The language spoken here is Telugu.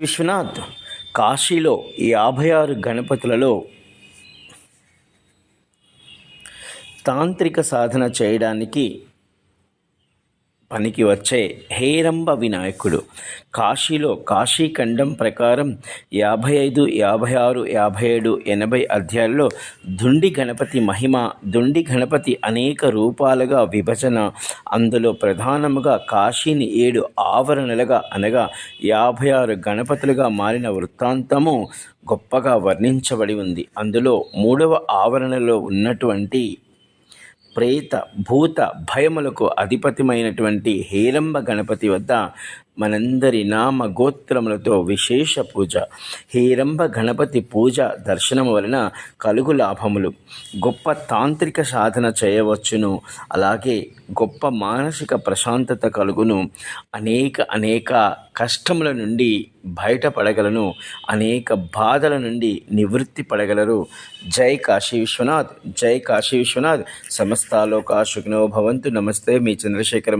విశ్వనాథ్ కాశీలో యాభై ఆరు గణపతులలో తాంత్రిక సాధన చేయడానికి పనికి వచ్చే హేరంబ వినాయకుడు. కాశీలో కాశీఖండం ప్రకారం యాభై ఐదు యాభై ఆరు యాభై ఏడు ఎనభై అధ్యాయుల్లో దుండి గణపతి మహిమ దుండి గణపతి అనేక రూపాలుగా విభజన. అందులో ప్రధానముగా కాశీని ఏడు ఆవరణలుగా అనగా యాభై ఆరు గణపతులుగా మారిన వృత్తాంతము గొప్పగా వర్ణించబడి ఉంది. అందులో మూడవ ఆవరణలో ఉన్నటువంటి ప్రేత భూత భయములకు అధిపతిమైనటువంటి హేరంబ గణపతి వద్ద మనందరి నామ గోత్రములతో విశేష పూజ. హేరంబ గణపతి పూజ దర్శనము వలన కలుగు లాభములు. గొప్ప తాంత్రిక సాధన చేయవచ్చును. అలాగే గొప్ప మానసిక ప్రశాంతత కలుగును. అనేక అనేక కష్టముల నుండి బయటపడగలను. అనేక బాధల నుండి నివృత్తి పడగలరు. జై కాశీ విశ్వనాథ్ జై కాశీ విశ్వనాథ్. సమస్తాలోకాశుకినో భవంతు. నమస్తే మీ చంద్రశేఖర